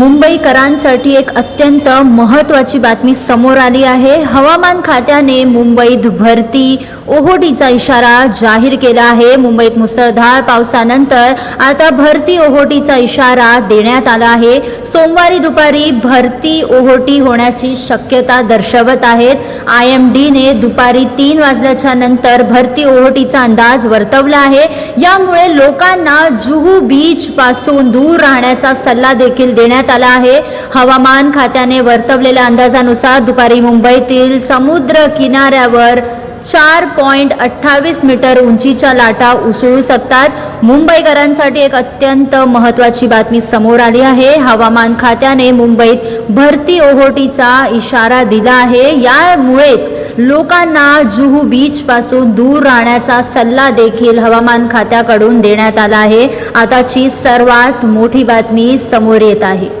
मुंबईकरांसाठी एक अत्यंत महत्त्वाची बातमी समोर आली आहे. हवामान खात्याने मुंबईत भरती ओहोटीचा इशारा जाहीर केला आहे. मुंबईत मुसळधार पावसानंतर आता भरती ओहोटीचा इशारा देण्यात आला आहे. सोमवारी दुपारी भरती ओहोटी होण्याची शक्यता दर्शवत आहेत. आय एम डीने दुपारी तीन वाजल्याच्या नंतर भरती ओहोटीचा अंदाज वर्तवला आहे. यामुळे लोकांना जुहू बीच पासून दूर राहण्याचा सल्ला देखील देण्यात आला आहे. हवामान खात्याने वर्तवलेल्या अंदाजानुसार दुपारी मुंबईतील समुद्र किनाऱ्यावर चार पॉईंट अठ्ठावीस मीटर उंचीच्या लाटा उसळू शकतात. मुंबईकरांसाठी एक अत्यंत महत्त्वाची बातमी समोर आली आहे. हवामान खात्याने मुंबईत भरती ओहोटीचा इशारा दिला आहे. यामुळेच लोकांना जुहू बीच पासून दूर राहण्याचा सल्ला देखील हवामान खात्याकडून देण्यात आला आहे. आताची सर्वात मोठी बातमी समोर येत आहे.